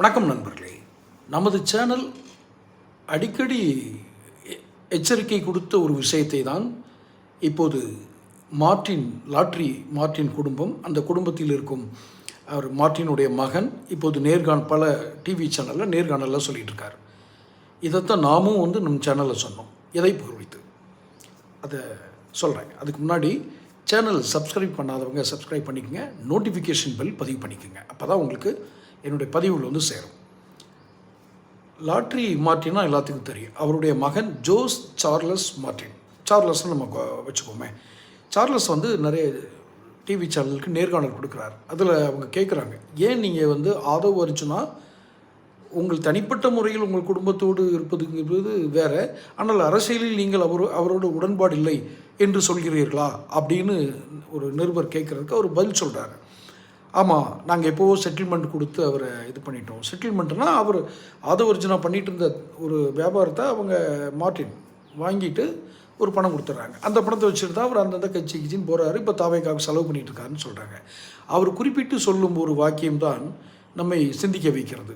வணக்கம் நண்பர்களே. நமது சேனல் அடிக்கடி எச்சரிக்கை கொடுத்த ஒரு விஷயத்தை தான் இப்போது மார்ட்டின் லாட்ரி மார்ட்டின் குடும்பம் அந்த குடும்பத்தில் இருக்கும் அவர் மார்ட்டினுடைய மகன் இப்போது நேர்காண் பல டிவி சேனலில் நேர்காணலில் சொல்லிகிட்டு இருக்கார் இதைத்தான் நாமும் வந்து நம் சேனலில் சொன்னோம். எதை குறித்து அதை சொல்கிறேன் அதுக்கு முன்னாடி சேனல் சப்ஸ்கிரைப் பண்ணாதவங்க சப்ஸ்கிரைப் பண்ணிக்கங்க. நோட்டிஃபிகேஷன் பெல் பதிவு பண்ணிக்கோங்க. அப்போ தான் உங்களுக்கு என்னுடைய பதிவுகள் வந்து சேரும். லாட்ரி மார்ட்டினா எல்லாத்துக்கும் தெரியும். அவருடைய மகன் ஜோஸ் சார்லஸ் மார்ட்டின் சார்லஸ்னு நம்ம வச்சுக்கோமே. சார்லஸ் வந்து நிறைய டிவி சேனலுக்கு நேர்காணல் கொடுக்குறாரு. அதில் அவங்க கேட்குறாங்க ஏன் நீங்கள் வந்து ஆதவ் அர்ஜுனா உங்கள் தனிப்பட்ட முறையில் உங்கள் குடும்பத்தோடு இருப்பதுங்கிறது வேற ஆனால் அரசியலில் நீங்கள் அவர் அவரோட உடன்பாடு இல்லை என்று சொல்கிறீர்களா? அப்படின்னு ஒரு நிருபர் கேட்குறதுக்கு அவர் பதில் சொல்கிறாரு ஆமாம் நாங்கள் எப்போவோ செட்டில்மெண்ட் கொடுத்து அவரை இது பண்ணிட்டோம். செட்டில்மெண்ட்னால் அவர் ஆதவர்ஜனா பண்ணிகிட்டு இருந்த ஒரு வியாபாரத்தை அவங்க மார்ட்டின் வாங்கிட்டு ஒரு பணம் கொடுத்துட்றாங்க அந்த பணத்தை வச்சுட்டு தான் அவர் அந்தந்த கட்சி கட்சின்னு போகிறாரு இப்போ தாவைக்காக செலவு பண்ணிட்டு இருக்காருன்னு சொல்கிறாங்க அவர் குறிப்பிட்டு சொல்லும் ஒரு வாக்கியம் தான் நம்மை சிந்திக்க வைக்கிறது.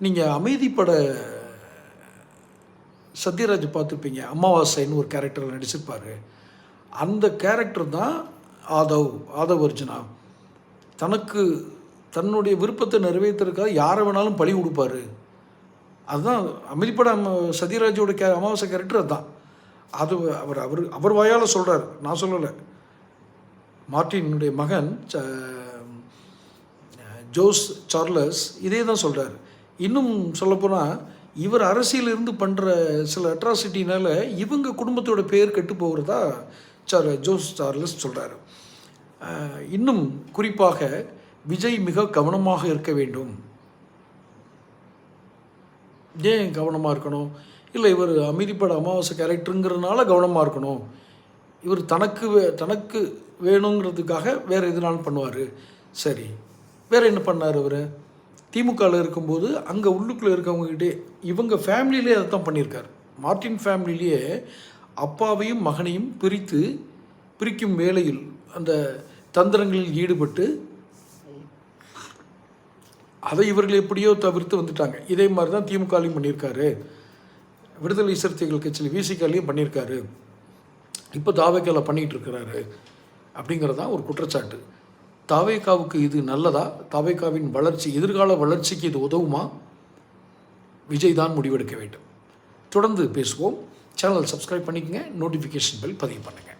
நீங்கள் அமைதிப்பட சத்யராஜ் பார்த்துருப்பீங்க அமாவாசைன்னு ஒரு கேரக்டரில் நடிச்சிருப்பார். அந்த கேரக்டர் தான் ஆதவ் ஆதவ் அர்ஜுனா தனக்கு தன்னுடைய விருப்பத்தை நிறைவேற்றுறதுக்காக யாரை வேணாலும் பழி கொடுப்பாரு. அதுதான் அமைதிப்பட அம்ம- சத்யராஜோட கே அமாவாசை கேரக்டர் அதுதான். அது அவர் அவர் அவர் வாயால் சொல்கிறார் நான் சொல்லலை. மார்ட்டினுடைய மகன் ச- ஜோஸ் சார்லஸ் இதே தான் சொல்கிறார் இன்னும் சொல்லப்போனால் இவர் அரசியலிருந்து பண்ணுற சில அட்ராசிட்டினால் இவங்க குடும்பத்தோட பேர் கெட்டு போகிறதா சார் ஜோஸ் சார்லஸ் சொல்கிறாரு இன்னும் குறிப்பாக விஜய் மிக கவனமாக இருக்க வேண்டும். ஏன் கவனமாக இருக்கணும்? இல்லை இவர் அமைதிப்பட அமாவாசை கேரக்டருங்கிறதுனால கவனமாக இருக்கணும். இவர் தனக்கு வே- தனக்கு வேணுங்கிறதுக்காக வேறு எதுனாலும் பண்ணுவார். சரி. வேறு என்ன பண்ணார் அவர் திமுகவில் இருக்கும்போது அங்கே உள்ளுக்குள்ளே இருக்கவங்ககிட்டே இவங்க ஃபேமிலியிலே அதை தான் பண்ணியிருக்கார். மார்ட்டின் ஃபேமிலியிலேயே அப்பாவையும் மகனையும் பிரித்து பிரிக்கும் வேளையில் அந்த தந்திரங்களில் ஈடுபட்டு அதை இவர்கள் எப்படியோ தவிர்த்து வந்துட்டாங்க. இதே மாதிரி தான் திமுகலையும் பண்ணியிருக்காரு. விடுதலை சிறுத்தைகள் கட்சியில் விசிகாலையும் பண்ணியிருக்காரு. இப்போ தாவேக்கால பண்ணிகிட்டு இருக்கிறாரு அப்படிங்கிறது தான் ஒரு குற்றச்சாட்டு. தாவேக்காவுக்கு இது நல்லதா? தாவேக்காவின் வளர்ச்சி எதிர்கால வளர்ச்சிக்கு இது உதவுமா? விஜய் தான் முடிவெடுக்க வேண்டும். தொடர்ந்து பேசுவோம். சேனல் சப்ஸ்கிரைப் பண்ணிக்கங்க. நோட்டிஃபிகேஷன் பெல் பதிவு பண்ணுங்கள்